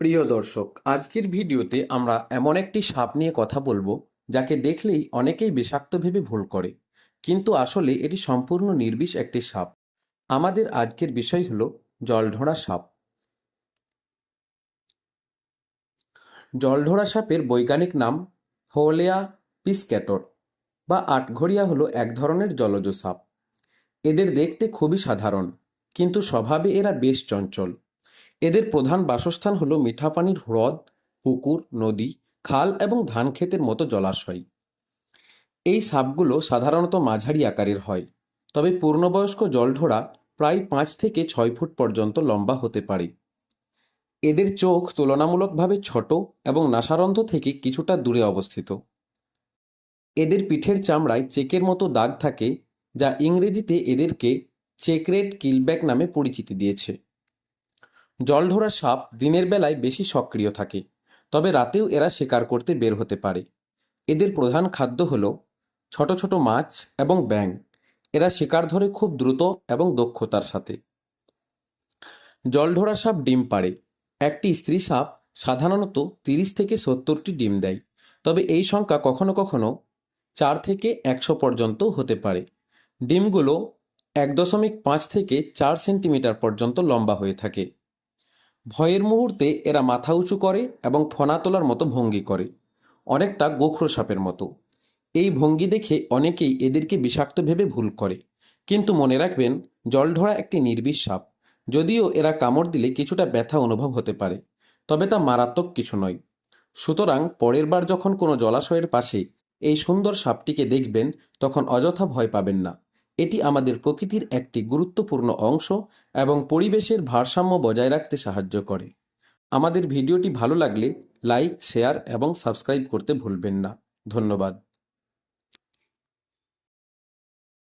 প্রিয় দর্শক, আজকের ভিডিওতে আমরা এমন একটি সাপ নিয়ে কথা বলব, যাকে দেখলেই অনেকেই বিষাক্ত ভেবে ভুল করে। কিন্তু আসলে এটি সম্পূর্ণ নির্বিষ একটি সাপ। আমাদের আজকের বিষয় হলো জলঢোড়া সাপ। জলঢোড়া সাপের বৈজ্ঞানিক নাম হোলেয়া পিসক্যাটর বা আটঘরিয়া হলো এক ধরনের জলজ সাপ। এদের দেখতে খুবই সাধারণ, কিন্তু স্বভাবে এরা বেশ চঞ্চল। এদের প্রধান বাসস্থান হলো মিঠা পানির হ্রদ, পুকুর, নদী, খাল এবং ধান ক্ষেতের মতো জলাশয়। এই সাপগুলো সাধারণত মাঝারি আকারের হয়, তবে পূর্ণবয়স্ক জলঢোড়া প্রায় পাঁচ থেকে ছয় ফুট পর্যন্ত লম্বা হতে পারে। এদের চোখ তুলনামূলকভাবে ছোট এবং নাসারন্ধ্র থেকে কিছুটা দূরে অবস্থিত। এদের পিঠের চামড়ায় চেকের মতো দাগ থাকে, যা ইংরেজিতে এদেরকে চেকরেট কিলব্যাক নামে পরিচিতি দিয়েছে। জলঢোড়া সাপ দিনের বেলায় বেশি সক্রিয় থাকে, তবে রাতেও এরা শিকার করতে বের হতে পারে। এদের প্রধান খাদ্য হল ছোট ছোট মাছ এবং ব্যাঙ। এরা শিকার ধরে খুব দ্রুত এবং দক্ষতার সাথে। জলঢোরা সাপ ডিম পাড়ে। একটি স্ত্রী সাপ সাধারণত তিরিশ থেকে সত্তরটি ডিম দেয়, তবে এই সংখ্যা কখনো কখনো চার থেকে একশো পর্যন্ত হতে পারে। ডিমগুলো এক দশমিক পাঁচ থেকে চার সেন্টিমিটার পর্যন্ত লম্বা হয়ে থাকে। ভয়ের মুহূর্তে এরা মাথা উঁচু করে এবং ফনা তোলার মতো ভঙ্গি করে, অনেকটা গোখরো সাপের মতো। এই ভঙ্গি দেখে অনেকেই এদেরকে বিষাক্ত ভেবে ভুল করে। কিন্তু মনে রাখবেন জলঢোড়া একটি নির্বিষ সাপ। যদিও এরা কামড় দিলে কিছুটা ব্যথা অনুভব হতে পারে, তবে তা মারাত্মক কিছু নয়। সুতরাং পরের বার যখন কোনো জলাশয়ের পাশে এই সুন্দর সাপটিকে দেখবেন, তখন অযথা ভয় পাবেন না। এটি আমাদের প্রকৃতির একটি গুরুত্বপূর্ণ অংশ এবং পরিবেশের ভারসাম্য বজায় রাখতে সাহায্য করে। আমাদের ভিডিওটি ভালো লাগলে লাইক, শেয়ার এবং সাবস্ক্রাইব করতে ভুলবেন না। ধন্যবাদ।